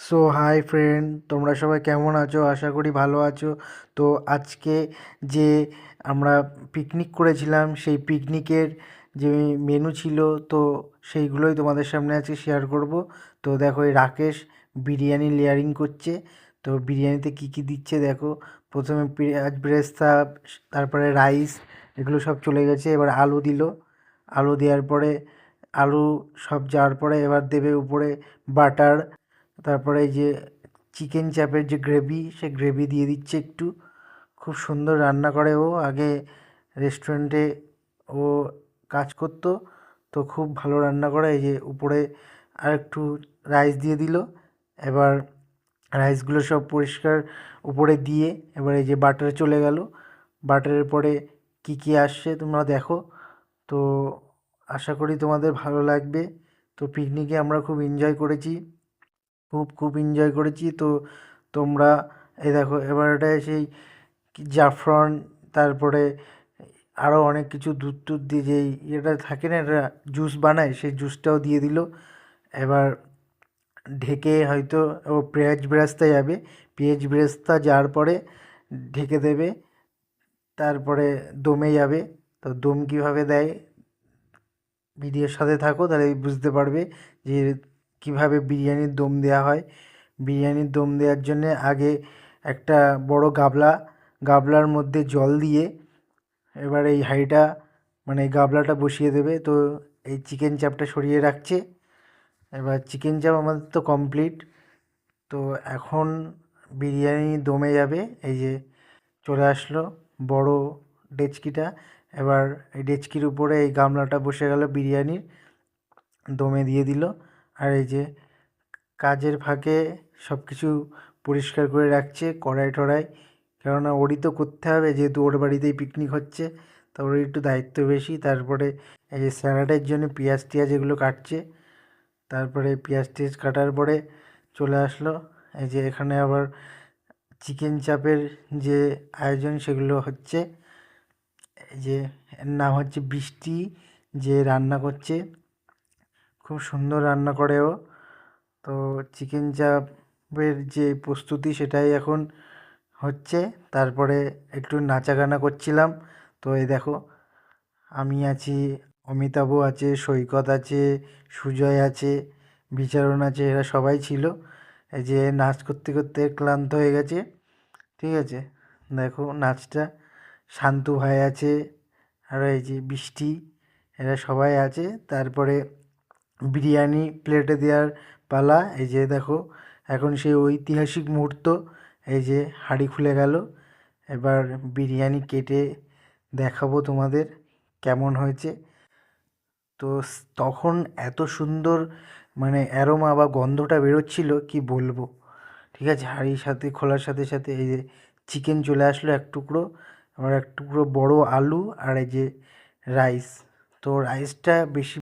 So hi friend তোমরা সবাই কেমন আছো? আশা করি ভালো আছো। তো আজকে যে আমরা পিকনিক করেছিলাম, সেই পিকনিকের যে মেনু ছিল, তো সেইগুলোই তোমাদের সামনে আজকে শেয়ার করব। তো দেখো, এই রাকেশ বিরিয়ানি লেয়ারিং করছে। তো বিরিয়ানিতে কী কী দিচ্ছে দেখো। প্রথমে পেঁয়াজ, ব্রেস্তা, তারপরে রাইস এগুলো সব চলে গেছে। এবার আলু দিল। আলু দেওয়ার পরে, আলু সব যাওয়ার পরে এবার দেবে উপরে বাটার তারপরে এই যে চিকেন চাপের যে গ্রেভি সে গ্রেভি দিয়ে দিচ্ছে একটু। খুব সুন্দর রান্না করে ও। আগে রেস্টুরেন্টে ও কাজ করতো, তো খুব ভালো রান্না করে। এই যে উপরে আর একটু রাইস দিয়ে দিল। এবার রাইসগুলো সব পরিষ্কার উপরে দিয়ে এবার এই যে বাটারে চলে গেল। বাটারের পরে কী কী আসছে তোমরা দেখো। তো আশা করি তোমাদের ভালো লাগবে। তো পিকনিকে আমরা খুব এনজয় করেছি। খুব খুব এনজয় করেছি। তো তোমরা, এই দেখো এবার এটা সেই জাফরান, তারপরে আরও অনেক কিছু দুধ টুধ দিয়ে যেই ইয়েটা থাকে না এটা জুস বানায়, সেই জুসটাও দিয়ে দিল। এবার ঢেকে হয়তো, ও পেঁয়াজ বেরেস্তা যাবে, পেঁয়াজ বেরেস্তা যাওয়ার পরে ঢেকে দেবে, তারপরে দমে যাবে। তো দম কীভাবে দেয়? ভিডিওর সাথে থাকো, তাহলে বুঝতে পারবে যে কীভাবে বিরিয়ানির দম দেওয়া হয়। বিরিয়ানির দম দেওয়ার জন্যে আগে একটা বড় গাবলা, গাবলার মধ্যে জল দিয়ে এবার এই হাঁড়িটা মানে গাবলাটা বসিয়ে দেবে। তো এই চিকেন চাপটা সরিয়ে রাখছে। এবার চিকেন চাপ আমাদের তো কমপ্লিট। তো এখন বিরিয়ানি দমে যাবে। এই যে চলে আসলো বড় ডেচকিটা। এবার এই ডেচকির উপরে এই গামলাটা বসে গেল বিরিয়ানির। দমে দিয়ে দিল। আর এই যে কাজের ফাঁকে সব কিছু পরিষ্কার করে রাখছে কড়াই টড়াই। কেননা ওরই তো করতে হবে, যেহেতু ওর বাড়িতেই পিকনিক হচ্ছে, তা ওর একটু দায়িত্ব বেশি। তারপরে এই যে স্যালাডের জন্য পেঁয়াজ টিয়াজ এগুলো কাটছে। তারপরে পেঁয়াজ টিয়াজ কাটার পরে চলে আসলো। এই যে এখানে আবার চিকেন চাপের যে আয়োজন সেগুলো হচ্ছে। এই যে নাম হচ্ছে বৃষ্টি যে রান্না করছে। খুব সুন্দর রান্না করে ও তো চিকেন চাপের যে প্রস্তুতি সেটাই এখন হচ্ছে। তারপরে একটু নাচা গানা করছিলাম। তো এই দেখো, আমি আছি, অমিতাভ আছে, সৈকত আছে, সুজয় আছে, বিচারণ আছে, এরা সবাই ছিল। এই যে নাচ করতে করতে ক্লান্ত হয়ে গেছে। ঠিক আছে, দেখো নাচটা, শান্তু ভাই আছে, আর এই যে বৃষ্টি, এরা সবাই আছে। তারপরে বিরিয়ানি প্লেটে দেওয়ার পালা, এই যে দেখো, এখন সেই ঐতিহাসিক মুহূর্ত, এই যে হাঁড়ি খুলে গেল। এবার বিরিয়ানি কেটে দেখাবো তোমাদের কেমন হয়েছে। তো তখন এত সুন্দর মানে অ্যারোমা বা গন্ধটা বেরোচ্ছিল, কি বলব? ঠিক আছে, হাঁড়ির সাথে, খোলার সাথে সাথে এই যে চিকেন চলে আসলো এক টুকরো, আবার এক টুকরো বড় আলু আর এই যে রাইস তো রাইসটা বেশি